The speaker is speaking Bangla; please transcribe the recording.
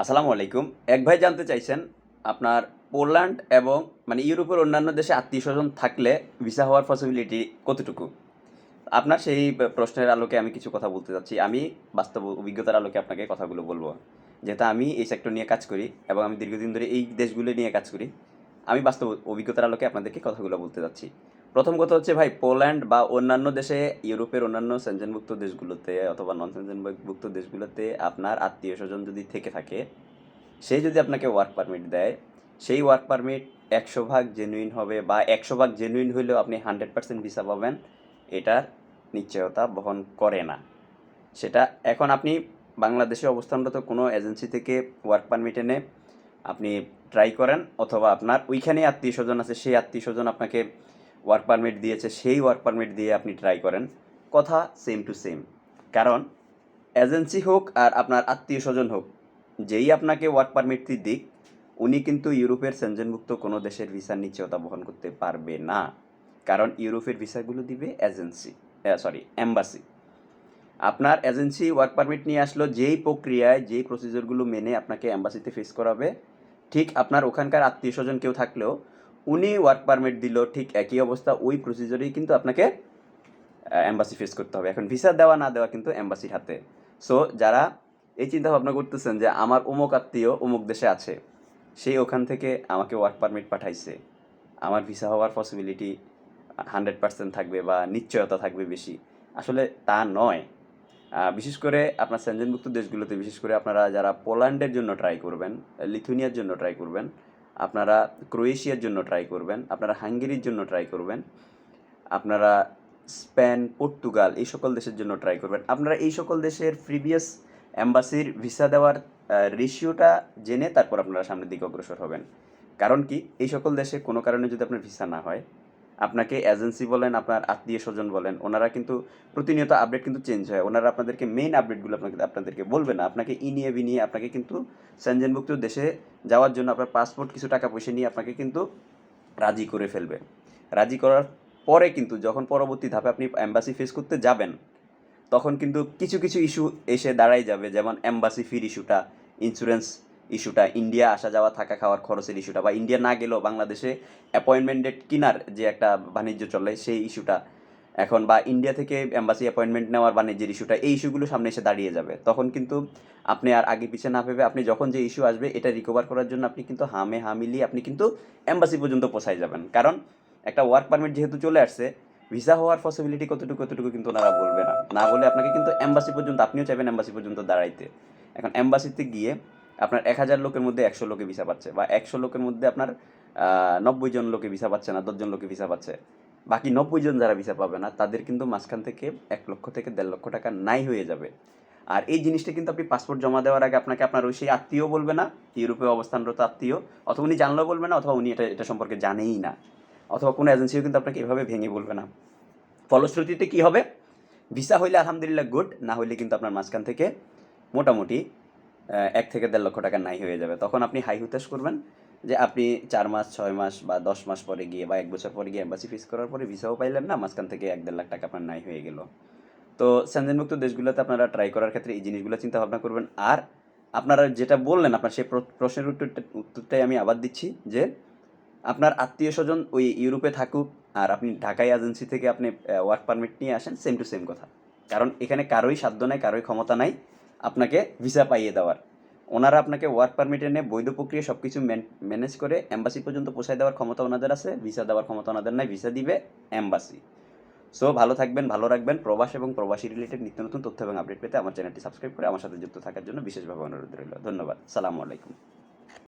আসসালামু আলাইকুম। এক ভাই জানতে চাইছেন, আপনার পোল্যান্ড এবং মানে ইউরোপের অন্যান্য দেশে আত্মীয় স্বজন থাকলে ভিসা হওয়ার পসিবিলিটি কতটুকু? আপনার সেই প্রশ্নের আলোকে আমি কিছু কথা বলতে চাচ্ছি। আমি বাস্তব অভিজ্ঞতার আলোকে আপনাকে কথাগুলো বলব। যেহেতু আমি এই সেক্টর নিয়ে কাজ করি এবং আমি দীর্ঘদিন ধরে এই দেশগুলো নিয়ে কাজ করি, আমি বাস্তব অভিজ্ঞতার আলোকে আপনাদেরকে কথাগুলো বলতে চাচ্ছি। প্রথম কথা হচ্ছে ভাই, পোল্যান্ড বা অন্যান্য দেশে, ইউরোপের অন্যান্য সেনজেনভুক্ত দেশগুলোতে অথবা নন সেনজেনভুক্ত দেশগুলোতে আপনার আত্মীয় স্বজন যদি থেকে থাকে, সে যদি আপনাকে ওয়ার্ক পারমিট দেয়, সেই ওয়ার্ক পারমিট একশো ভাগ জেনুইন হবে বা একশো ভাগ জেনুইন হইলেও আপনি হান্ড্রেড পার্সেন্ট ভিসা পাবেন, এটার নিশ্চয়তা বহন করে না। সেটা এখন আপনি বাংলাদেশে অবস্থানরত কোনো এজেন্সি থেকে ওয়ার্ক পারমিট এনে আপনি ট্রাই করেন, অথবা আপনার ওইখানে আত্মীয় স্বজন আছে, সেই আত্মীয় স্বজন আপনাকে ওয়ার্ক পারমিট দিয়েছে, সেই ওয়ার্ক পারমিট দিয়ে আপনি ট্রাই করেন। কথা সেম টু সেম কারণ এজেন্সি হোক আর আপনার আত্মীয় স্বজন হোক, যেই আপনাকে ওয়ার্ক পারমিটটি দিক, উনি কিন্তু ইউরোপের সেনজেনভুক্ত কোনো দেশের ভিসার নিশ্চয়তা বহন করতে পারবে না। কারণ ইউরোপের ভিসাগুলো দিবে এজেন্সি সরি অ্যাম্বাসি আপনার এজেন্সি ওয়ার্ক পারমিট নিয়ে আসলো, যেই প্রক্রিয়ায়, যেই প্রসিজারগুলো মেনে আপনাকে অ্যাম্বাসিতে ফেস করাবে, ঠিক আপনার ওখানকার আত্মীয় স্বজন কেউ থাকলেও উনি ওয়ার্ক পারমিট দিল, ঠিক একই অবস্থা, ওই প্রসিজারেই কিন্তু আপনাকে অ্যাম্বাসি ফেস করতে হবে। এখন ভিসা দেওয়া না দেওয়া কিন্তু এম্বাসির হাতে। সো যারা এই চিন্তা ভাবনা করতেছেন যে আমার অমুক আত্মীয় অমুক দেশে আছে সেই ওখান থেকে আমাকে ওয়ার্ক পারমিট পাঠাইছে। আমার ভিসা হওয়ার পসিবিলিটি হান্ড্রেড পার্সেন্ট থাকবে বা নিশ্চয়তা থাকবে বেশি। আসলে তা নয়। বিশেষ করে আপনার সেনজেনভুক্ত দেশগুলোতে, বিশেষ করে আপনারা যারা পোল্যান্ডের জন্য ট্রাই করবেন লিথুনিয়ার জন্য ট্রাই করবেন আপনারা ক্রোয়েশিয়ার জন্য ট্রাই করবেন, আপনারা হাঙ্গেরির জন্য ট্রাই করবেন, আপনারা স্পেন, পর্তুগাল এই সকল দেশের জন্য ট্রাই করবেন। আপনারা এই সকল দেশের প্রিভিয়াস অ্যাম্বাসির ভিসা দেওয়ার রেশিওটা জেনে তারপর আপনারা সামনের দিকে অগ্রসর হবেন। কারণ কি? এই সকল দেশে কোনো কারণে যদি আপনার ভিসা না হয় আপনাকে এজেন্সি বলেন, আপনার আত্মীয় স্বজন বলেন, ওনারা কিন্তু প্রতিনিয়ত আপডেট কিন্তু চেঞ্জ হয়। ওনারা আপনাদেরকে মেইন আপডেটগুলো আপনাকে, আপনাদেরকে বলবে না। আপনাকে ই নিয়ে, বি নিয়ে আপনাকে কিন্তু সেনজেনভুক্ত দেশে যাওয়ার জন্য আপনার পাসপোর্ট কিছু টাকা পয়সা নিয়ে আপনাকে কিন্তু রাজি করে ফেলবে। রাজি করার পরে কিন্তু যখন পরবর্তী ধাপে আপনি অ্যাম্বাসি ফেস করতে যাবেন, তখন কিন্তু কিছু কিছু ইস্যু এসে দাঁড়াই যাবে। যেমন অ্যাম্বাসি ফির ইস্যুটা ইন্স্যুরেন্স ইস্যুটা, ইন্ডিয়া আসা যাওয়া, থাকা খাওয়ার খরচের ইস্যুটা বা ইন্ডিয়া না গেলেও বাংলাদেশে অ্যাপয়েন্টমেন্ট ডেট কেনার যে একটা বাণিজ্য চলে, সেই ইস্যুটা এখন বা ইন্ডিয়া থেকে অ্যাম্বাসি অ্যাপয়েন্টমেন্ট নেওয়ার বাণিজ্যের ইস্যুটা, এই ইস্যুগুলো সামনে এসে দাঁড়িয়ে যাবে। তখন কিন্তু আপনি আর আগে পিছিয়ে না ভেবে আপনি যখন যে ইস্যু আসবে, এটা রিকভার করার জন্য আপনি কিন্তু হামে হা মিলিয়ে আপনি কিন্তু অ্যাম্বাসি পর্যন্ত পৌঁছায় যাবেন। কারণ একটা ওয়ার্ক পারমিট যেহেতু চলে আসছে ভিসা হওয়ার পসিবিলিটি কতটুকু কতটুকু কিন্তু ওনারা বলবে না। না বলে আপনাকে কিন্তু অ্যাম্বাসি পর্যন্ত, আপনিও চাইবেন অ্যাম্বাসি পর্যন্ত দাঁড়াইতে। এখন অ্যাম্বাসিতে গিয়ে আপনার এক হাজার লোকের মধ্যে একশো লোকে ভিসা পাচ্ছে বা একশো লোকের মধ্যে আপনার নব্বই জন লোকে ভিসা পাচ্ছে না দশজন লোকে ভিসা পাচ্ছে। বাকি নব্বই জন যারা ভিসা পাবে না, তাদের কিন্তু মাঝখান থেকে এক লক্ষ থেকে দেড় লক্ষ টাকা নাই হয়ে যাবে। আর এই জিনিসটা কিন্তু আপনি পাসপোর্ট জমা দেওয়ার আগে আপনাকে আপনার ওই সেই আত্মীয় বলবে না ইউরোপে অবস্থানরত আত্মীয়, অথবা উনি জানলেও বলবে না, অথবা উনি এটা এটা সম্পর্কে জানেই না। অথবা কোনো এজেন্সিও কিন্তু আপনাকে এভাবে ভেঙে বলবে না। ফলশ্রুতিতে কি হবে? ভিসা হইলে আলহামদুলিল্লাহ গুড না হইলে কিন্তু আপনার মাঝখান থেকে মোটামুটি এক থেকে দেড় লক্ষ টাকা নাই হয়ে যাবে। তখন আপনি হাই হুতাশ করবেন যে আপনি চার মাস, ছয় মাস বা দশ মাস পরে গিয়ে বা এক বছর পরে গিয়ে এম্বাসি ফিস করার পরে ভিসাও পাইলেন না, মাঝখান থেকে এক দেড় লাখ টাকা আপনার নাই হয়ে গেল। তো সেনজেনমুক্ত দেশগুলোতে আপনারা ট্রাই করার ক্ষেত্রে এই জিনিসগুলো চিন্তা ভাবনা করবেন। আর আপনারা যেটা বললেন, আপনার সেই প্রশ্নের উত্তরটা, উত্তরটাই আমি আবার দিচ্ছি যে আপনার আত্মীয় স্বজন ওই ইউরোপে থাকুক আর আপনি ঢাকাই এজেন্সি থেকে আপনি ওয়ার্ক পারমিট নিয়ে আসেন সেম টু সেম কথা। কারণ এখানে কারোই সাধ্য নাই, কারোই ক্ষমতা নাই। আপনাকে ভিসা পাইয়ে দেওয়ার। ওনারা আপনাকে ওয়ার্ক পারমিট এনে বৈধ প্রক্রিয়া সব কিছু ম্যানেজ করে এম্বাসি পর্যন্ত পৌঁছায় দেওয়ার ক্ষমতা ওনাদের আছে ভিসা দেওয়ার ক্ষমতা ওনাদের নাই ভিসা দিবে অ্যাম্বাসি সো ভালো থাকবেন, ভালো রাখবেন, প্রবাস এবং প্রবাসী রিলেটেড নিত্য নতুন তথ্য এবং আপডেট পেতে আমার চ্যানেলটি সাবস্ক্রাইব করে আমার সাথে যুক্ত থাকার জন্য বিশেষভাবে অনুরোধ রইল। ধন্যবাদ। সালামু আলাইকুম।